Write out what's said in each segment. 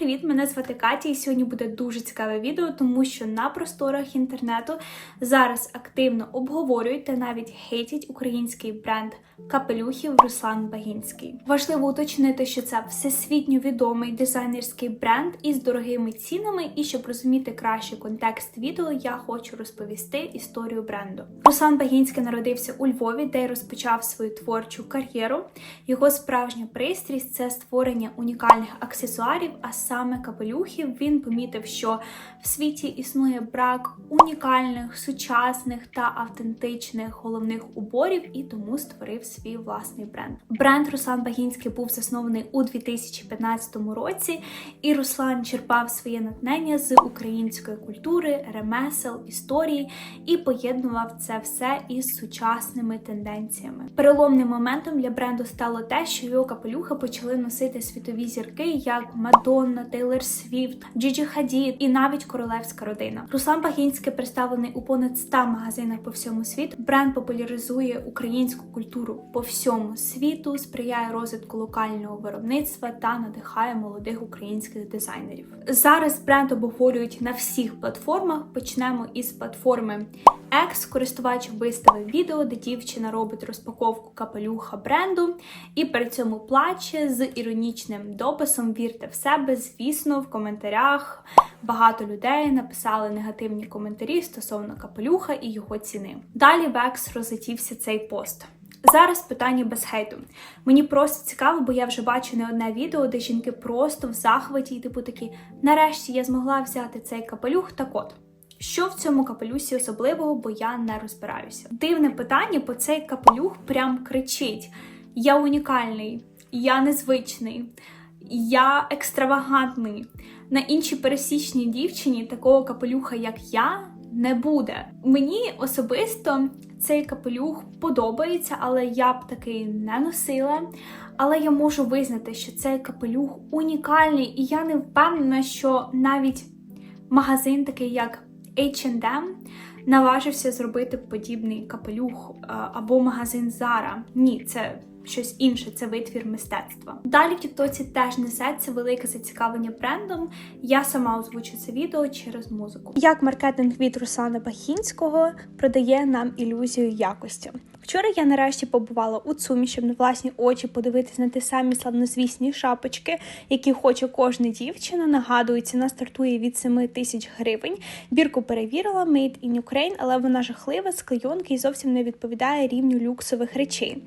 привіт! Мене звати Катя, і сьогодні буде дуже цікаве відео, тому що на просторах інтернету зараз активно обговорюють та навіть хейтять український бренд капелюхів Руслан Багінський. Важливо уточнити, що це всесвітньо відомий дизайнерський бренд із дорогими цінами. І щоб розуміти краще контекст відео, я хочу розповісти історію бренду. Руслан Багінський народився у Львові, де й розпочав свою творчу кар'єру. Його справжня пристрість це створення унікальних аксесуарів, а саме капелюхів. Він помітив, що в світі існує брак унікальних, сучасних та автентичних головних уборів, і тому створив свій власний бренд. Бренд Руслан Багінський був заснований у 2015 році, і Руслан черпав своє натхнення з української культури, ремесел, історії і поєднував це все із сучасними тенденціями. Переломним моментом для бренду стало те, що його капелюха почали носити світові зірки, як Мадонна, Тейлор Свіфт, Джиджі Хадід і навіть королевська родина. Руслан Багінський представлений у понад 100 магазинах по всьому світу. Бренд популяризує українську культуру по всьому світу, сприяє розвитку локального виробництва та надихає молодих українських дизайнерів. Зараз бренд обговорюють на всіх платформах. Почнемо із платформи X. Користувач виставив відео, де дівчина робить розпаковку капелюха бренду і при цьому плаче з іронічним дописом Вірте в себе. Звісно, в коментарях багато людей написали негативні коментарі стосовно капелюха і його ціни. Далі в X розлетівся цей пост. Зараз питання без хейту. Мені просто цікаво, бо я вже бачу не одне відео, де жінки просто в захваті, і типу такі, нарешті я змогла взяти цей капелюх. Так от. Що в цьому капелюсі особливого, бо я не розбираюся. Дивне питання, бо цей капелюх прям кричить: Я унікальний, я незвичний, я екстравагантний. На іншій пересічній дівчині такого капелюха, як я, не буде. Мені особисто цей капелюх подобається, але я б такий не носила. Але я можу визнати, що цей капелюх унікальний, і я не впевнена, що навіть магазин, такий як H&M, наважився зробити подібний капелюх або магазин Zara. Ні, це щось інше, це витвір мистецтва. Далі в Тіктоці теж несеться велике зацікавлення брендом. Я сама озвучу це відео через музику. Як маркетинг від Руслана Бахінського продає нам ілюзію якості. Вчора я нарешті побувала у ЦУМі, щоб на власні очі подивитись на ті самі славнозвісні шапочки, які хоче кожна дівчина. Нагадую, ціна стартує від 7 тисяч гривень. Бірку перевірила Made in Ukraine, але вона жахлива з клейонки і зовсім не відповідає рівню люксових речей.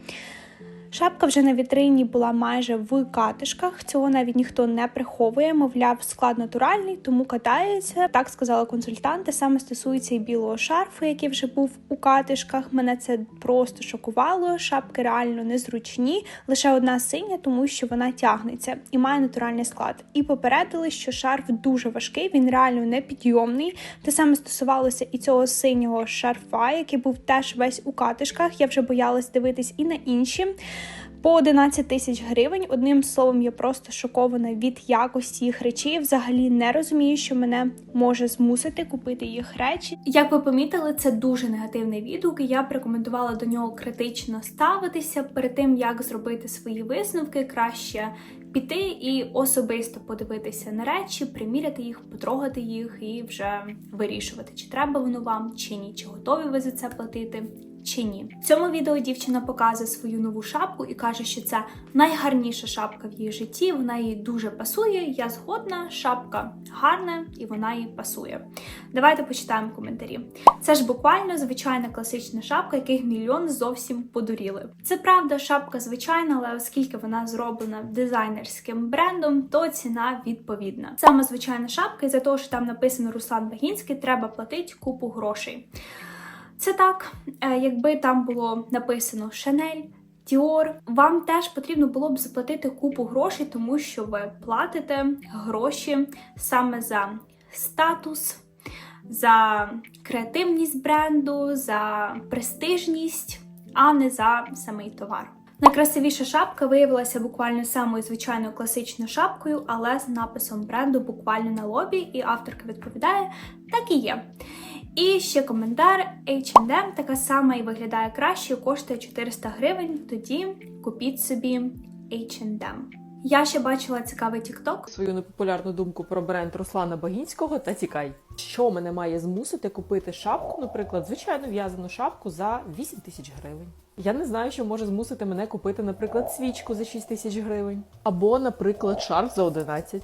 Шапка вже на вітрині була майже в катишках. Цього навіть ніхто не приховує. Мовляв, склад натуральний, тому катається. Так сказала консультант. Саме стосується і білого шарфу, який вже був у катишках. Мене це просто шокувало. Шапки реально незручні. Лише одна синя, тому що вона тягнеться і має натуральний склад. І попередили, що шарф дуже важкий, він реально непідйомний. Те саме стосувалося і цього синього шарфа, який був теж весь у катишках. Я вже боялась дивитись і на інші по 11 тисяч гривень. Одним словом, я просто шокована від якості їх речей. Взагалі не розумію, що мене може змусити купити їх речі. Як ви помітили, це дуже негативний відгук. і Я б рекомендувала до нього критично ставитися перед тим, як зробити свої висновки, краще. Піти і особисто подивитися на речі, приміряти їх, потрогати їх і вже вирішувати, чи треба воно вам, чи ні, чи готові ви за це платити, чи ні. В цьому відео дівчина показує свою нову шапку і каже, що це найгарніша шапка в її житті. Вона їй дуже пасує. Я згодна, шапка гарна і вона їй пасує. Давайте почитаємо коментарі. Це ж буквально звичайна класична шапка, яких мільйон зовсім подуріли. Це правда, шапка звичайна, але оскільки вона зроблена дизайнерським брендом, то ціна відповідна. Саме звичайна шапка, і за того, що там написано Руслан Багінський, треба платити купу грошей. Це так, е, якби там було написано Шанель. Діор, вам теж потрібно було б заплатити купу грошей, тому що ви платите гроші саме за статус, за креативність бренду, за престижність, а не за самий товар. Найкрасивіша шапка виявилася буквально самою звичайною класичною шапкою, але з написом бренду буквально на лобі, і авторка відповідає: так і є. І ще коментар H&M така сама і виглядає краще, коштує 400 гривень. Тоді купіть собі H&M. Я ще бачила цікавий TikTok, свою непопулярну думку про бренд Руслана Багінського та тікай. Що мене має змусити купити шапку, наприклад, звичайну в'язану шапку за 8 тисяч гривень. Я не знаю, що може змусити мене купити, наприклад, свічку за 6 тисяч гривень, або, наприклад, шарф за 11.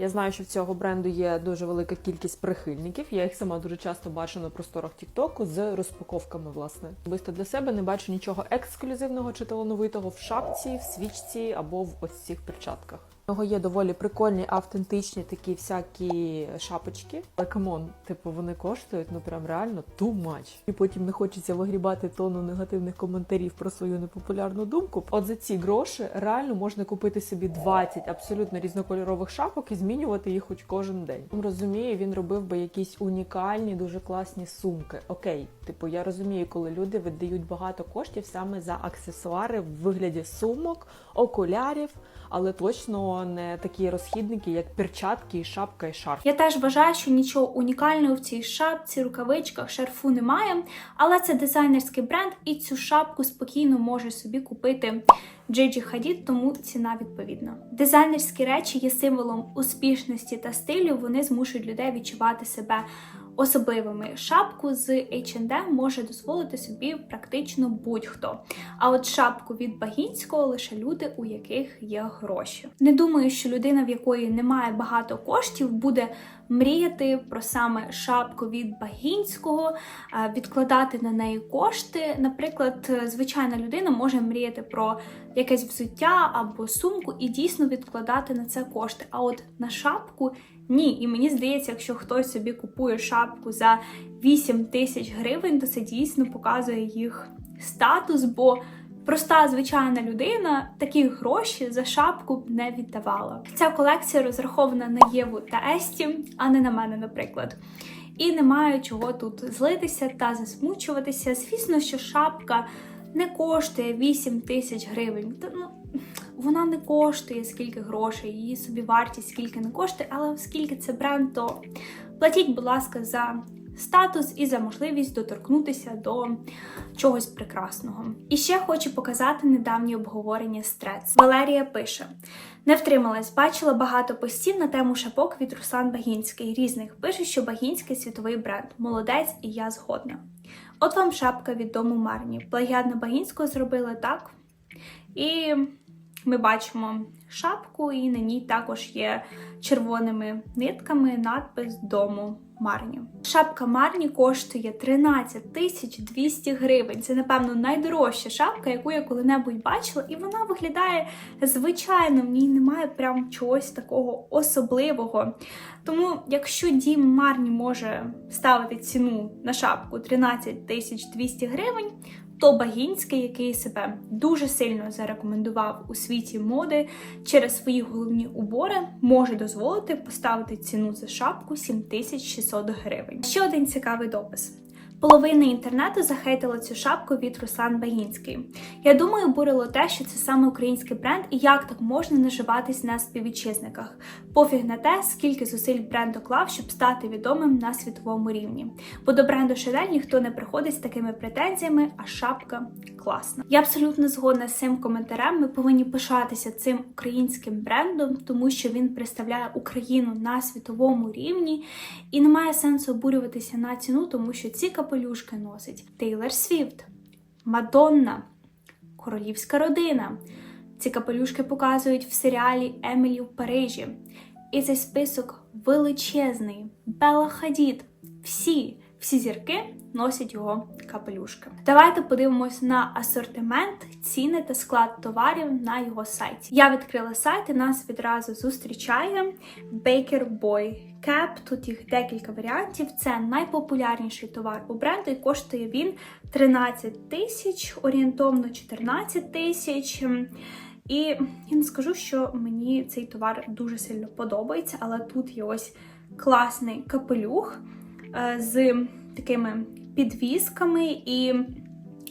Я знаю, що в цього бренду є дуже велика кількість прихильників. Я їх сама дуже часто бачу на просторах Тіктоку з розпаковками. Власне, особисто для себе не бачу нічого ексклюзивного чи талановитого в шапці, в свічці або в ось цих перчатках. У нього є доволі прикольні, автентичні такі всякі шапочки. Але камон, типу, вони коштують ну прям реально too much. І потім не хочеться вигрібати тону негативних коментарів про свою непопулярну думку. От за ці гроші реально можна купити собі 20 абсолютно різнокольорових шапок і змінювати їх хоч кожен день. Розумію, він робив би якісь унікальні, дуже класні сумки. Окей, типу, я розумію, коли люди видають багато коштів саме за аксесуари в вигляді сумок, окулярів, але точно не такі розхідники, як перчатки, і шапка і шарф. Я теж вважаю, що нічого унікального в цій шапці, рукавичках, шарфу немає, але це дизайнерський бренд, і цю шапку спокійно може собі купити Джиджі Хадід, тому ціна відповідна. Дизайнерські речі є символом успішності та стилю. Вони змушують людей відчувати себе особливими. Шапку з H&M може дозволити собі практично будь-хто. А от шапку від Багінського лише люди, у яких є гроші. Не думаю, що людина, в якої немає багато коштів, буде мріяти про саме шапку від Багінського, е, відкладати на неї кошти. Наприклад, звичайна людина може мріяти про якесь взуття або сумку і дійсно відкладати на це кошти. А от на шапку ні. І мені здається, якщо хтось собі купує шапку за 8 тисяч гривень, то це дійсно показує їх статус, бо проста звичайна людина такі гроші за шапку б не віддавала. Ця колекція розрахована на Єву та Есті, а не на мене, наприклад. І немає чого тут злитися та засмучуватися. Звісно, що шапка не коштує 8 тисяч гривень. Та, ну, вона не коштує скільки грошей, її собі вартість скільки не коштує, але оскільки це бренд, то платіть, будь ласка, за статус і за можливість доторкнутися до чогось прекрасного. І ще хочу показати недавнє обговорення стрец. Валерія пише: не втрималась, бачила багато постів на тему шапок від Руслан Багінський. Різних пише, що Багінський світовий бренд. Молодець, і я згодна. От вам шапка від дому Марні. Плагіатна Багінського зробили так. І ми бачимо шапку, і на ній також є червоними нитками надпис дому Марні. Шапка Марні коштує 13 тисяч 200 гривень. Це, напевно, найдорожча шапка, яку я коли-небудь бачила, і вона виглядає звичайно, в ній немає прям чогось такого особливого. Тому, якщо дім Марні може ставити ціну на шапку 13 тисяч 200 гривень, то Багінський, який себе дуже сильно зарекомендував у світі моди через свої головні убори, може дозволити поставити ціну за шапку 7600 гривень. Ще один цікавий допис. Половина інтернету захейтила цю шапку від Руслан Багінський. Я думаю, бурило те, що це саме український бренд, і як так можна наживатись на співвітчизниках. Пофіг на те, скільки зусиль бренд доклав, щоб стати відомим на світовому рівні. Бо до бренду Chanel ніхто не приходить з такими претензіями, а шапка класна. Я абсолютно згодна з цим коментарем. Ми повинні пишатися цим українським брендом, тому що він представляє Україну на світовому рівні, і немає сенсу обурюватися на ціну, тому що ці капелюшки носить Тейлор Свіфт, Мадонна, Королівська родина. Ці капелюшки показують в серіалі Емілі в Парижі. І цей список величезний. Белла Хадід. Всі, всі зірки носять його капелюшки. Давайте подивимось на асортимент, ціни та склад товарів на його сайті. Я відкрила сайт і нас відразу зустрічає Baker Boy Cap. Тут їх декілька варіантів. Це найпопулярніший товар у бренду, і коштує він 13 тисяч, орієнтовно 14 тисяч. І я не скажу, що мені цей товар дуже сильно подобається, але тут є ось класний капелюх е, з такими підвісками, і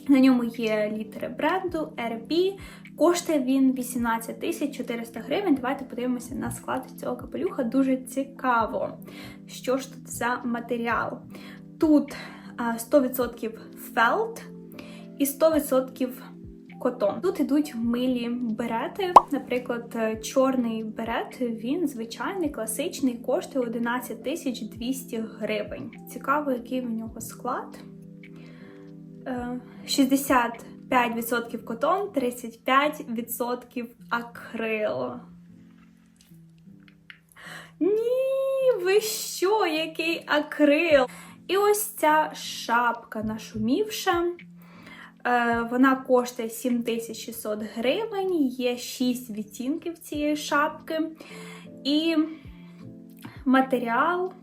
на ньому є літери бренду RB. Коштує він 18 тисяч 400 гривень. Давайте подивимося на склад цього капелюха. Дуже цікаво, що ж тут за матеріал. Тут 100% фелт і 100% котон. Тут ідуть милі берети. Наприклад, е, чорний берет, він звичайний, класичний, коштує 11 тисяч 200 гривень. Цікаво, який в нього склад. Е, 65% котон, 35% акрил. Ні, ви що, який акрил? І ось ця шапка нашумівша. Е, Вона коштує 7600 гривень, є 6 відтінків цієї шапки. І матеріал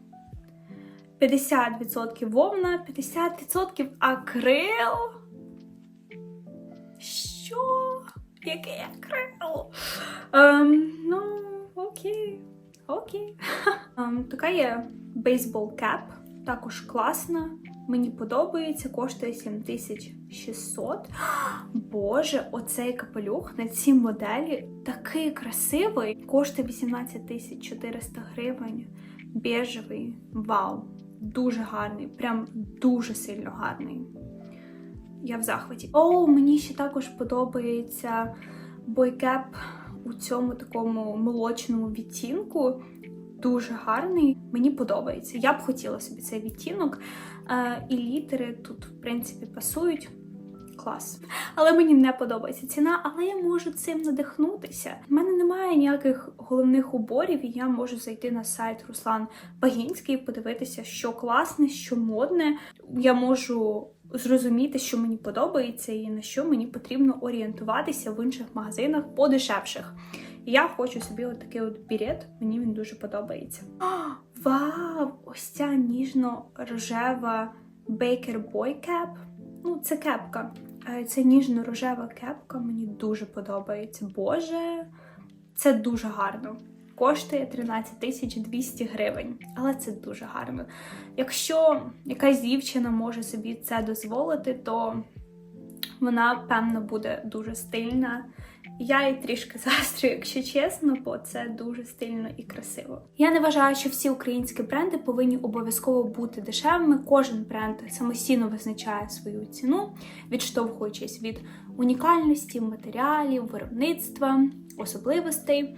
50% вовна, 50% акрил. Що? Який акрил? Ем, ну, окей. Окей. Ем, така є бейсбол кеп, також класна. Мені подобається, коштує 7600. Боже, оцей капелюх на цій моделі такий красивий. Коштує 18 400 гривень. Бежевий. Вау! Дуже гарний, прям дуже сильно гарний. Я в захваті. О, мені ще також подобається бойкеп у цьому такому молочному відтінку. Дуже гарний, мені подобається. Я б хотіла собі цей відтінок. Е, і літери тут, в принципі, пасують. Клас. Але мені не подобається ціна, але я можу цим надихнутися. У мене немає ніяких головних уборів, і я можу зайти на сайт Руслан Багінський, подивитися, що класне, що модне. Я можу зрозуміти, що мені подобається, і на що мені потрібно орієнтуватися в інших магазинах подешевших. Я хочу собі от такий от бірет, мені він дуже подобається. А, вау! Ось ця ніжно-рожева Baker Boy Cap. Ну, це кепка. Це ніжно-рожева кепка, мені дуже подобається. Боже, це дуже гарно. Коштує 13 тисяч 200 гривень, але це дуже гарно. Якщо якась дівчина може собі це дозволити, то вона, певно, буде дуже стильна. Я їй трішки заздрю, якщо чесно, бо це дуже стильно і красиво. Я не вважаю, що всі українські бренди повинні обов'язково бути дешевими. Кожен бренд самостійно визначає свою ціну, відштовхуючись від унікальності, матеріалів, виробництва, особливостей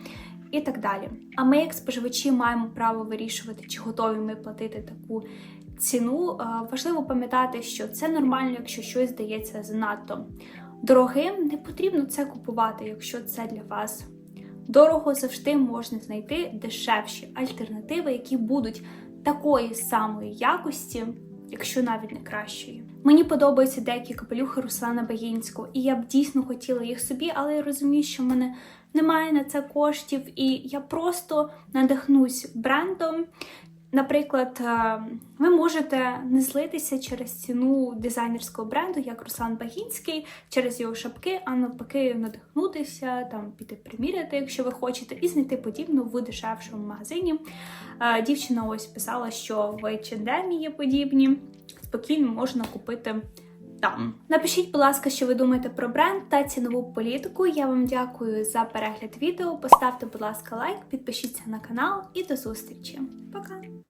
і так далі. А ми, як споживачі, маємо право вирішувати, чи готові ми платити таку ціну. Е, Важливо пам'ятати, що це нормально, якщо щось здається занадто дорогим, не потрібно це купувати, якщо це для вас. Дорого завжди можна знайти дешевші альтернативи, які будуть такої самої якості, якщо навіть не кращої. Мені подобаються деякі капелюхи Руслана Багінського, і я б дійсно хотіла їх собі, але я розумію, що в мене немає на це коштів, і я просто надихнусь брендом. Наприклад, е, ви можете не злитися через ціну дизайнерського бренду, як Руслан Багінський, через його шапки, а навпаки, надихнутися, там піти приміряти, якщо ви хочете, і знайти подібну в дешевшому магазині. Е, Дівчина ось писала, що в H&M є подібні. Спокійно можна купити там. Напишіть, будь ласка, що ви думаєте про бренд та цінову політику. Я вам дякую за перегляд відео. Поставте, будь ласка, лайк, підпишіться на канал і до зустрічі. Пока!